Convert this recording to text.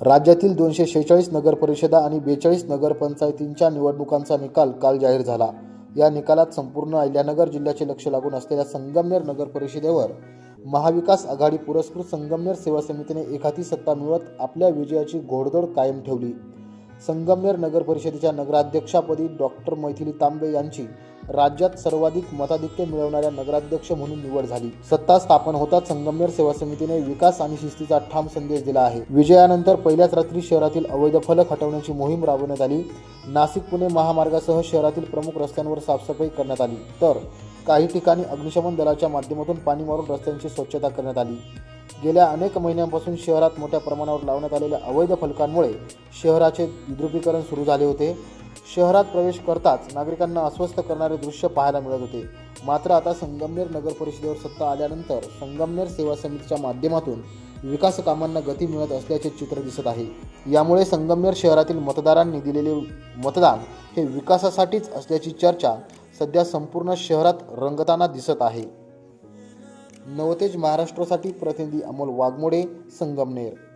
राज्यातील दोनशे शेहेचाळीस नगरपरिषदा आणि बेचाळीस नगरपंचायतींच्या निवडणुकांचा निकाल काल जाहीर झाला. या निकालात संपूर्ण अहिल्यानगर जिल्ह्याचे लक्ष लागून असलेल्या संगमनेर नगर परिषदेवर महाविकास आघाडी पुरस्कृत संगमनेर सेवा समितीने एकाती सत्ता मिळवत आपल्या विजयाची घोडदौड कायम ठेवली. संगमनेर नगर परिषदेच्या नगराध्यक्षापदी डॉक्टर मैथिली तांबे यांची राज्यात सर्वाधिक मताधिक्य मिळवणाऱ्या नगराध्यक्ष म्हणून निवड झाली. सत्ता स्थापन होताच संगमनेर सेवा समितीने विकास आणि शिस्तीचा ठाम संदेश दिला आहे. विजयानंतर पहिल्याच रात्री शहरातील अवैध फलक हटवण्याची मोहीम राबवण्यात आली. नाशिक पुणे महामार्गासह शहरातील प्रमुख रस्त्यांवर साफसफाई करण्यात आली. तर काही ठिकाणी अग्निशमन दलाच्या माध्यमातून पाणी मारून रस्त्यांची स्वच्छता करण्यात आली. गेल्या अनेक महिन्यांपासून शहरात मोठ्या प्रमाणावर लावण्यात आलेल्या अवैध फलकांमुळे शहराचे विद्रुपीकरण सुरू झाले होते. शहरात प्रवेश करताच नागरिकांना अस्वस्थ करणारे दृश्य पाहायला मिळत होते. मात्र आता संगमनेर नगर परिषदेवर सत्ता आल्यानंतर संगमनेर सेवा समितीच्या माध्यमातून विकास कामांना गती मिळत असल्याचे चित्र दिसत आहे. यामुळे संगमनेर शहरातील मतदारांनी दिलेले मतदान हे विकासासाठीच असल्याची चर्चा सध्या संपूर्ण शहरात रंगताना दिसत आहे. नवतेज महाराष्ट्रासाठी प्रतिनिधी अमोल वाघमोडे संगमनेर.